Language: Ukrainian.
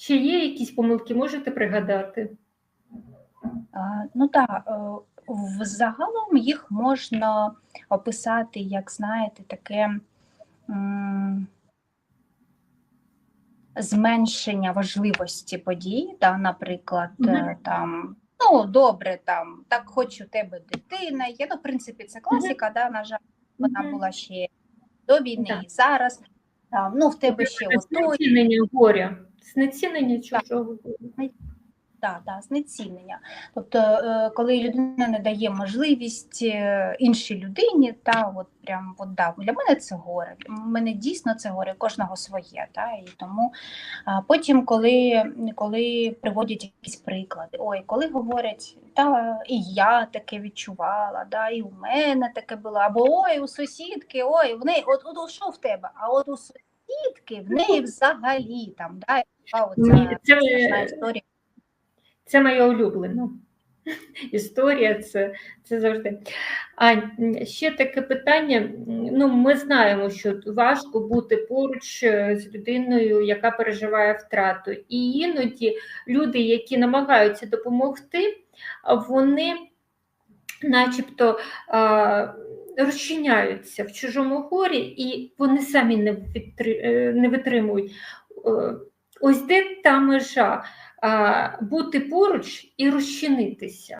Ще є якісь помилки, можете пригадати? Ну так, е, взагалом їх можна описати, як знаєте, таке зменшення важливості подій, та, наприклад, Мгм. там, ну добре, там так хоч у тебе дитина є. Ну, в принципі, це класика, да, на жаль, вона Мгм. була ще до війни і зараз. Там, ну, в тебе ще отой, горя, знецінення чужого. Да, да, знецінення. Тобто, е, коли людина не дає можливість е, іншій людині, та от прям от, да, для мене це горе. Для мене дійсно це горе, кожного своє. Та, і тому а потім, коли, коли приводять якісь приклади, ой, коли говорять, та і я таке відчувала, да, і у мене таке було, або ой, у сусідки, ой, в неї, от, от, от що в тебе? А от у сусідки в неї взагалі там, да, оця це- страшна історія. Це моя улюблена історія, це, це завжди. А ще таке питання. Ну, ми знаємо, що важко бути поруч е, з людиною, яка переживає втрату. І іноді люди, які намагаються допомогти, вони начебто розчиняються в чужому горі, і вони самі не, витри- е, не витримують. Е, Ось де та межа бути поруч і розчинитися.